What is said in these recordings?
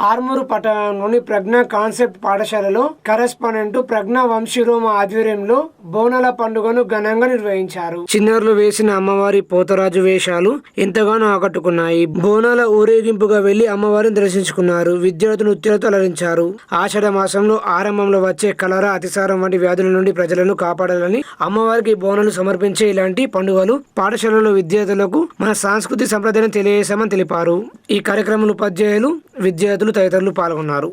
ఆర్మూరు పట్టణంలోని ప్రజ్ఞ కాన్సెప్ట్ పాఠశాలలో కరెస్పాండెంట్ ప్రజ్ఞ వంశీరోమ ఆధ్వర్యంలో బోనాల పండుగను ఘనంగా నిర్వహించారు. చిన్నారులు వేసిన అమ్మవారి పోతరాజు వేషాలు ఎంతగానో ఆకట్టుకున్నాయి. బోనాల ఊరేగింపుగా వెళ్ళి అమ్మవారిని దర్శించుకున్నారు. విద్యార్థులు నృత్యాలతో అలరించారు. ఆషాఢ మాసంలో ఆరంభంలో వచ్చే కలరా అతిసారం వంటి వ్యాధుల నుండి ప్రజలను కాపాడాలని అమ్మవారికి బోనాలు సమర్పించే ఇలాంటి పండుగలు పాఠశాలలో విద్యార్థులకు మన సాంస్కృతిక సంప్రదాయం తెలియజేశామని తెలిపారు. ఈ కార్యక్రమంలో ఉపాధ్యాయులు విద్యార్థులు తదితరులు పాల్గొన్నారు.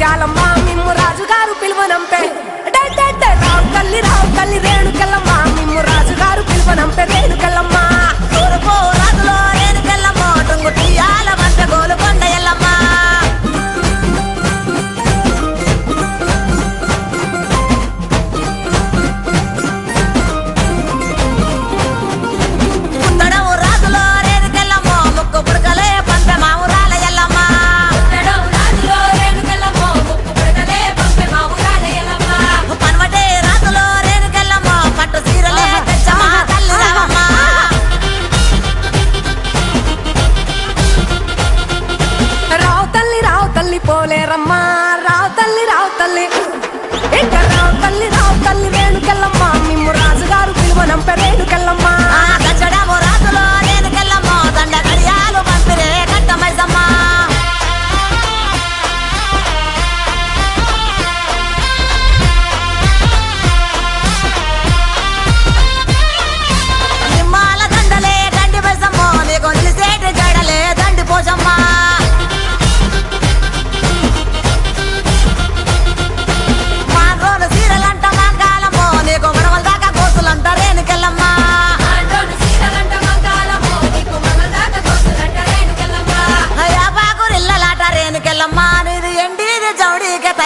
చాలమ్మా మిమ్ము రాజుగారు పిలువనంపే. మర్చిపోలేరమ్మా రావు తల్లి రావు తల్లి.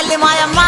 Ali, my, my.